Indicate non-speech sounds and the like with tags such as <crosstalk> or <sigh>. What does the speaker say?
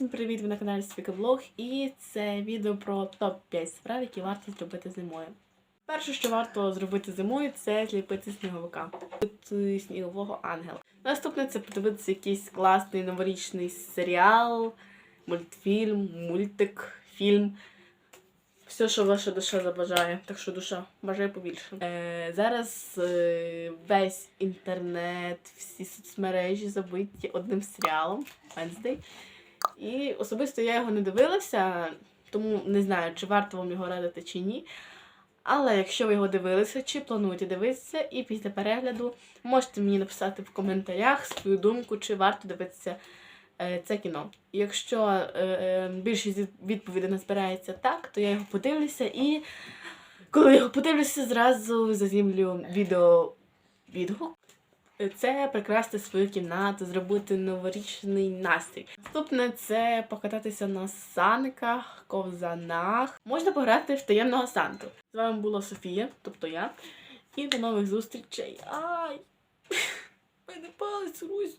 Всім привіт! Ви на каналі Свікоблог і це відео про топ-5 справ, які варто зробити зимою. Перше, що варто зробити зимою, це зліпити сніговика. Зліпити снігового ангела. Наступне це подивитися якийсь класний новорічний серіал, мультфільм, мультик, фільм. Все, що ваша душа забажає. Так що душа бажає побільше. Е, зараз е, весь інтернет, всі соцмережі забиті одним серіалом Wednesday. І особисто я його не дивилася, тому не знаю, чи варто вам його радити чи ні. Але якщо ви його дивилися, чи плануєте дивитися, і після перегляду можете мені написати в коментарях свою думку, чи варто дивитися е, це кіно. Якщо е, е, більшість відповідей не збирається так, то я його подивлюся і коли його подивлюся, зразу зазімлю відео відгук. Це прикрасти свою кімнату, зробити новорічний настрій. Наступне це покататися на санках, ковзанах. Можна пограти в таємного санту. З вами була Софія, тобто я. І до нових зустрічей. Ай! <laughs> Мене палець русь.